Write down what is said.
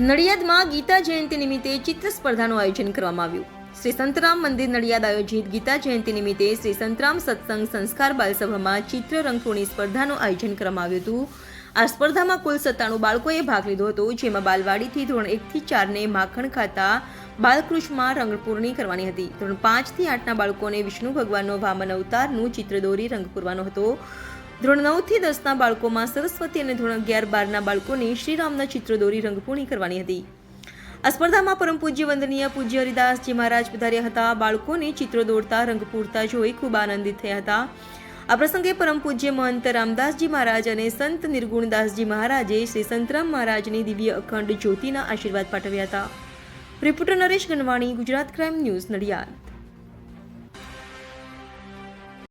નડિયાદમાં ગીતા જયંતિ નિમિત્તે ચિત્ર સ્પર્ધાનું આયોજન કરવામાં આવ્યું. શ્રી સંતરામ મંદિર નડિયાદ આયોજિત ગીતા જયંતિ નિમિત્તે શ્રી સંતરામ સત્સંગ સંસ્કાર બાલસભામાં ચિત્ર રંગપૂર્ણી સ્પર્ધાનું આયોજન કરવામાં આવ્યું હતું. આ સ્પર્ધામાં કુલ સત્તાણું બાળકોએ ભાગ લીધો હતો, જેમાં બાલવાડીથી ધોરણ એકથી ચારને માખણ ખાતા બાલકૃષ્ણમાં રંગપૂર્ણી કરવાની હતી. ધોરણ પાંચથી આઠના બાળકોને વિષ્ણુ ભગવાનનો વામન અવતારનું ચિત્ર દોરી રંગ પૂરવાનો હતો. ધોરણ નવથી દસના બાળકોમાં સરસ્વતી અને ધોરણ અગિયાર બારના બાળકોને શ્રીરામના ચિત્ર દોરી રંગપૂર્ણી કરવાની હતી. આ સ્પર્ધામાં પરમ પૂજ્ય વંદનીય પૂજ્ય હરિદાસજી મહારાજ પધાર્યા હતા, બાળકોને ચિત્રો દોરતા રંગ પૂરતા જોઈ ખૂબ આનંદિત થયા હતા. આ પ્રસંગે પરમ પૂજ્ય મહંત રામદાસજી મહારાજ અને સંત નિર્ગુણદાસજી મહારાજે શ્રી સંતરામ મહારાજની દિવ્ય અખંડ જ્યોતિના આશીર્વાદ પાઠવ્યા હતા. Reporter Naresh Ganwani, Gujarat crime news Nadiad.